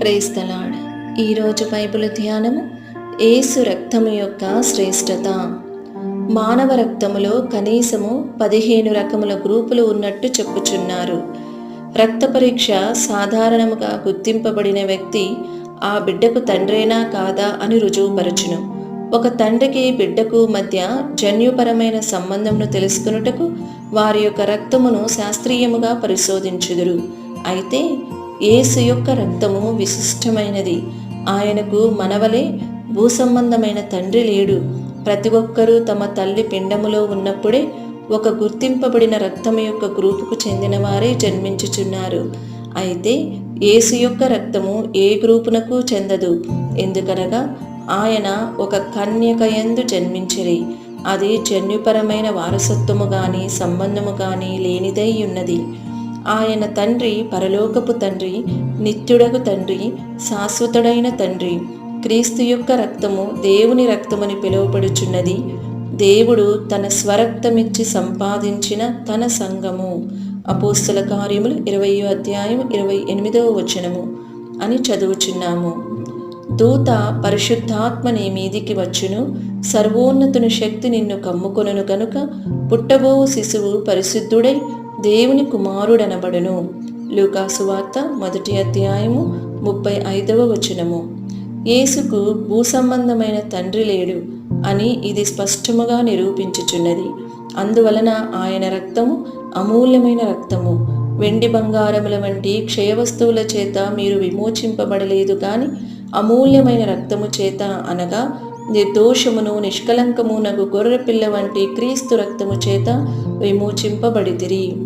Praise the Lord ఈరోజు Bible ధ్యానము ఏసు రక్తము యొక్క శ్రేష్టత. మానవ రక్తములో కనీసము పదిహేను రకముల గ్రూపులు ఉన్నట్టు చెప్పుచున్నారు. రక్త పరీక్ష సాధారణముగా గుర్తింపబడిన వ్యక్తి ఆ బిడ్డకు తండ్రేనా కాదా అని రుజువుపరచును. ఒక తండ్రికి బిడ్డకు మధ్య జన్యుపరమైన సంబంధమును తెలుసుకున్నటకు వారి యొక్క రక్తమును శాస్త్రీయముగా పరిశోధించుదురు. అయితే యేసు యొక్క రక్తము విశిష్టమైనది. ఆయనకు మనవలే భూసంబంధమైన తండ్రి లేడు. ప్రతి ఒక్కరూ తమ తల్లి పిండములో ఉన్నప్పుడే ఒక గుర్తింపబడిన రక్తం యొక్క గ్రూపుకు చెందిన వారే జన్మించుచున్నారు. అయితే యేసు యొక్క రక్తము ఏ గ్రూపునకు చెందదు. ఎందుకనగా ఆయన ఒక కన్యకయందు జన్మించిరి. అది జన్యుపరమైన వారసత్వము కానీ సంబంధము కానీ లేనిదై ఉన్నది. ఆయన తండ్రి పరలోకపు తండ్రి నిత్యుడగు తండ్రి శాశ్వతుడైన తండ్రి. క్రీస్తు యొక్క రక్తము దేవుని రక్తమని పిలువబడుచున్నది. దేవుడు తన స్వరక్తమిచ్చి సంపాదించిన తన సంఘము. అపోస్తల కార్యములు ఇరవయో అధ్యాయం ఇరవై ఎనిమిదవ వచనము అని చదువుచున్నాము. దూత పరిశుద్ధాత్మ నీ మీదికి వచ్చును. సర్వోన్నతుని శక్తి నిన్ను కమ్ముకొనును గనుక పుట్టబోవు శిశువు పరిశుద్ధుడై దేవుని కుమారుడనబడును. లూకాసు వార్త మొదటి అధ్యాయము ముప్పై ఐదవ వచనము. యేసుకు భూసంబంధమైన తండ్రి లేడు అని ఇది స్పష్టముగా నిరూపించుచున్నది. అందువలన ఆయన రక్తము అమూల్యమైన రక్తము. వెండి బంగారముల వంటి క్షయవస్తువుల చేత మీరు విమోచింపబడలేదు కానీ అమూల్యమైన రక్తము చేత అనగా నిర్దోషమును నిష్కలంకమునగు గొర్రెపిల్ల వంటి క్రీస్తు రక్తము చేత విమోచింపబడితిరి.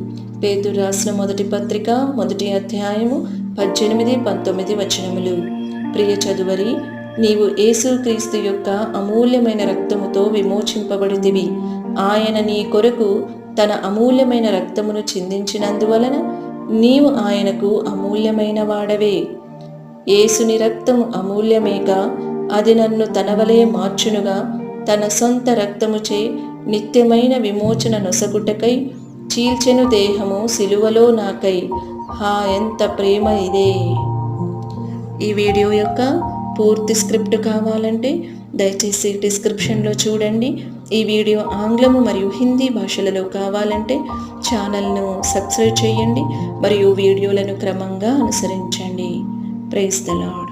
పేతు రాసిన మొదటి పత్రిక మొదటి అధ్యాయము పద్దెనిమిది పంతొమ్మిది వచనములు. ప్రియ చదువరి నీవు యేసుక్రీస్తు యొక్క అమూల్యమైన రక్తముతో విమోచింపబడితివి. ఆయన నీ కొరకు తన అమూల్యమైన రక్తమును చిందించినందువలన నీవు ఆయనకు అమూల్యమైన వాడవే. యేసుని రక్తము అమూల్యమేగా అది నన్ను తనవలే మార్చునుగా. తన సొంత రక్తముచే నిత్యమైన విమోచన నొసగుటకై చీల్చెను దేహము సిలువలో నాకై. హా ఎంత ప్రేమ ఇదే. ఈ వీడియో యొక్క పూర్తి స్క్రిప్ట్ కావాలంటే దయచేసి డిస్క్రిప్షన్లో చూడండి. ఈ వీడియో ఆంగ్లము మరియు హిందీ భాషలలో కావాలంటే ఛానల్ను సబ్స్క్రైబ్ చేయండి మరియు వీడియోలను క్రమంగా అనుసరించండి. Praise the lord